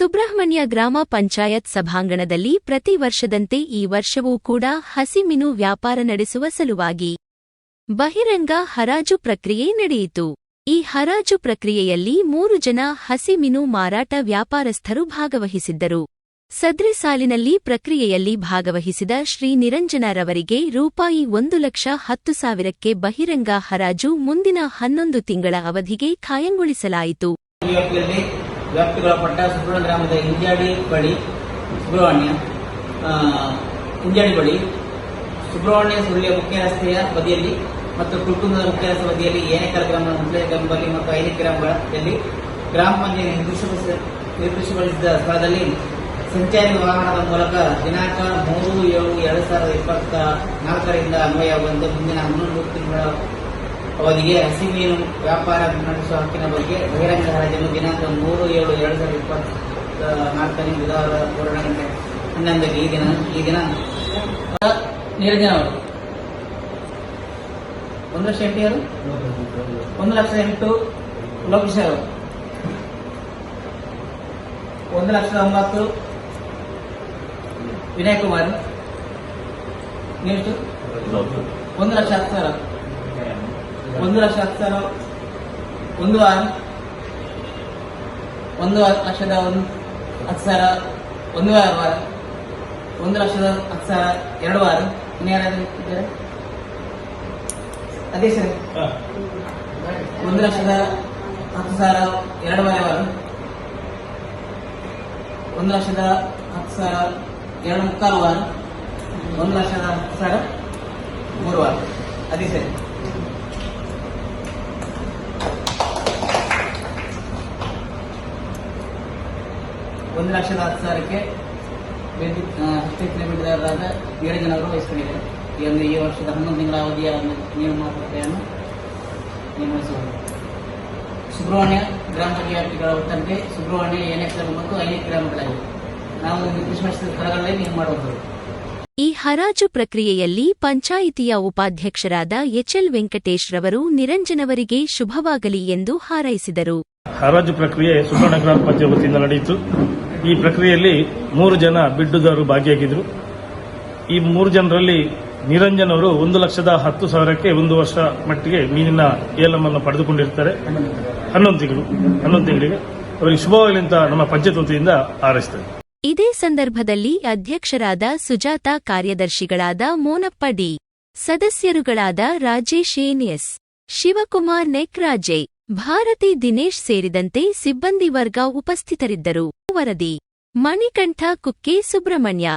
ಸುಬ್ರಹ್ಮಣ್ಯ ಗ್ರಾಮ ಪಂಚಾಯತ್ ಸಭಾಂಗಣದಲ್ಲಿ ಪ್ರತಿ ವರ್ಷದಂತೆ ಈ ವರ್ಷವೂ ಕೂಡ ಹಸಿಮಿನು ವ್ಯಾಪಾರ ನಡೆಸುವ ಸಲುವಾಗಿ ಬಹಿರಂಗ ಹರಾಜು ಪ್ರಕ್ರಿಯೆ ನಡೆಯಿತು. ಈ ಹರಾಜು ಪ್ರಕ್ರಿಯೆಯಲ್ಲಿ ಮೂರು ಜನ ಹಸಿಮಿನು ಮಾರಾಟ ವ್ಯಾಪಾರಸ್ಥರು ಭಾಗವಹಿಸಿದ್ದರು. ಸದ್ರಿ ಸಾಲಿನಲ್ಲಿ ಪ್ರಕ್ರಿಯೆಯಲ್ಲಿ ಭಾಗವಹಿಸಿದ ಶ್ರೀ ನಿರಂಜನರವರಿಗೆ ರೂಪಾಯಿ ಒಂದು ಲಕ್ಷ ಹತ್ತು ಸಾವಿರಕ್ಕೆ ಬಹಿರಂಗ ಹರಾಜು ಮುಂದಿನ ಹನ್ನೊಂದು ತಿಂಗಳ ಅವಧಿಗೆ ಖಾಯಂಗೊಳಿಸಲಾಯಿತು. ಈ ಪಟ್ಟ ಸುಬ್ರಹ್ಮಣ್ಯ ಗ್ರಾಮದ ಇಂಜಾಡಿ ಬಳಿ, ಸುಬ್ರಹ್ಮಣ್ಯ ಇಂಜಾಡಿ ಬಳಿ, ಸುಬ್ರಹ್ಮಣ್ಯ ಸುಳ್ಯ ಮುಖ್ಯ ರಸ್ತೆಯ ಬದಿಯಲ್ಲಿ ಮತ್ತು ಕುಟುಂಬದ ಮುಖ್ಯ ರಸ್ತೆ ಬದಿಯಲ್ಲಿ ಏನೇಕಲ್ ಗ್ರಾಮದ ಮುಖ್ಯ ಗ್ರಾಮದಲ್ಲಿ ಮತ್ತು ಐದು ಗ್ರಾಮಗಳಲ್ಲಿ ಗ್ರಾಮ ಪಂಚಾಯತ್ ನಿರ್ದಿಷ್ಟಪಡಿಸಿದ ನಿರ್ದಿಷ್ಟಪಡಿಸಿದ ಸ್ಥಳದಲ್ಲಿ ಸಂಚಾರಿ ವಾಹನದ ಮೂಲಕ ದಿನಾಂಕ ಮೂರು ಏಳು ಎರಡು ಸಾವಿರದ ಇಪ್ಪತ್ತ ನಾಲ್ಕರಿಂದ ಅನ್ವಯವಾಗುವಂತೆ ಮುಂದಿನ ಹನ್ನೊಂದು ತಿಂಗಳ ಅವಧಿಗೆ ಹಸಿ ಮೀನು ವ್ಯಾಪಾರ ನಡೆಸುವ ಹಕ್ಕಿನ ಬಗ್ಗೆ ಬಹಿರಂಗ ಹರಾಜನ್ನು ದಿನಾಂಕ ಮೂರು, ಏಳು ಎರಡು ಸಾವಿರದ ಇಪ್ಪತ್ತ ನಾಲ್ಕನೇ ಬುಧವಾರ ಪೂರ್ಣ ಗಂಟೆ ಹನ್ನೊಂದಕ್ಕೆ ಈ ದಿನ ಈ ದಿನ ನಿರಂಜನ ಅವರು. ಒಂದು ಎಂಟು ಯಾರು? ಒಂದು ಲಕ್ಷ ಎಂಟು ಲೋಕೇಶ್ ಅವರು. ಒಂದು ಲಕ್ಷದ ಒಂಬತ್ತು ವಿನಯ್ ಕುಮಾರ್. ನೀವೆಷ್ಟು? ಒಂದು ಲಕ್ಷ ಹತ್ತು ಸಾವಿರ. ಒಂದು ಲಕ್ಷ ಹತ್ತು ಸಾವಿರ ಒಂದು ವಾರ ಒಂದು ಲಕ್ಷದ ಒಂದು ಹತ್ತು ಸಾವಿರ ಒಂದು ವಾರ ವಾರ ಒಂದು ಲಕ್ಷದ ಹತ್ತು ಸಾವಿರ ಎರಡು ವಾರ ಇನ್ಯಾರಾದ್ರೂ ಇದ್ದಾರೆ? ಅದೇ ಸರ್ ಒಂದು ಲಕ್ಷದ ಹತ್ತು ಸಾವಿರ ಎರಡೂವರೆ ವಾರ ಒಂದು ಲಕ್ಷದ ಹತ್ತು ಸಾವಿರ ಎರಡು ಮುಕ್ಕಾಲು ವಾರ ಒಂದು ಲಕ್ಷದ ಹತ್ತು ಸಾವಿರ ಮೂರು ವಾರ ಅದೇ ಸರಿ ಒಂದು ಲಕ್ಷದ ಹತ್ತು ಸಾವಿರಕ್ಕೆ ವಿದ್ಯುತ್ ಅಷ್ಟೇ ಕಿಲೋಮೀಟರ್ದಾರರಾದ ಏಳು ಜನರು ವಹಿಸ್ಕೊಂಡಿದ್ದಾರೆ. ಈ ಒಂದು ಈ ವರ್ಷದ ಹನ್ನೊಂದು ತಿಂಗಳ ಅವಧಿಯ ಒಂದು ನಿಯಮ ಮಾತುಕತೆಯನ್ನು ನಿರ್ವಹಿಸುವುದು. ಸುಬ್ರಹ್ಮಣ್ಯ ಗ್ರಾಮ ವ್ಯಾಪ್ತಿಗಳ ಒಟ್ಟಂತೆ ಸುಬ್ರಹ್ಮಣ್ಯ ಏನೇ ಮತ್ತು ಐದು ಗ್ರಾಮಗಳಾಗಿವೆ ನಾವು ನಿರ್ದಿಷ್ಟ ಸ್ಥಳಗಳಲ್ಲಿ ನೀವು ಮಾಡುವುದು ಈ ಹರಾಜು ಪ್ರಕ್ರಿಯೆಯಲ್ಲಿ ಪಂಚಾಯಿತಿಯ ಉಪಾಧ್ಯಕ್ಷರಾದ ಎಚ್ಎಲ್ ವೆಂಕಟೇಶ್ ರವರು ನಿರಂಜನವರಿಗೆ ಶುಭವಾಗಲಿ ಎಂದು ಹಾರೈಸಿದರು. ಹರಾಜು ಪ್ರಕ್ರಿಯೆ ಸುಬ್ರಹ್ಮಣ್ಯ ಗ್ರಾಮ ಪಂಚಾಯತ್ ವತಿಯಿಂದ ನಡೆಯಿತು. ಈ ಪ್ರಕ್ರಿಯೆಯಲ್ಲಿ ಮೂರು ಜನ ಬಿಡ್ಡುದಾರರು ಭಾಗಿಯಾಗಿದ್ದರು ಈ ಮೂರು ಜನರಲ್ಲಿ ನಿರಂಜನ್ ಅವರು ಒಂದು ಲಕ್ಷದ ಹತ್ತು ಸಾವಿರಕ್ಕೆ ಒಂದು ವರ್ಷ ಮಟ್ಟಿಗೆ ಮೀನಿನ ಏಲಮನ್ನು ಪಡೆದುಕೊಂಡಿರ್ತಾರೆ. ಹನ್ನೊಂದು ತಿಂಗಳು, ಹನ್ನೊಂದು ತಿಂಗಳಿಗೆ. ಅವರಿಗೆ ಶುಭವಾಗಲಿ ಅಂತ ನಮ್ಮ ಪಂಚಾಯತ್ ವತಿಯಿಂದ ಇದೇ ಸಂದರ್ಭದಲ್ಲಿ ಅಧ್ಯಕ್ಷರಾದ ಸುಜಾತಾ ಕಾರ್ಯದರ್ಶಿಗಳಾದ ಮೋನಪ್ಪ ಡಿ, ಸದಸ್ಯರುಗಳಾದ ರಾಜೇಶ್ ಎನ್ ಎಸ್, ಶಿವಕುಮಾರ್ ನೆಕ್ರಾಜೆ ಭಾರತಿ ದಿನೇಶ್ ಸೇರಿದಂತೆ ಸಿಬ್ಬಂದಿ ವರ್ಗ ಉಪಸ್ಥಿತರಿದ್ದರು. ವರದಿ ಮಣಿಕಂಠ ಕುಕ್ಕೆ ಸುಬ್ರಹ್ಮಣ್ಯ.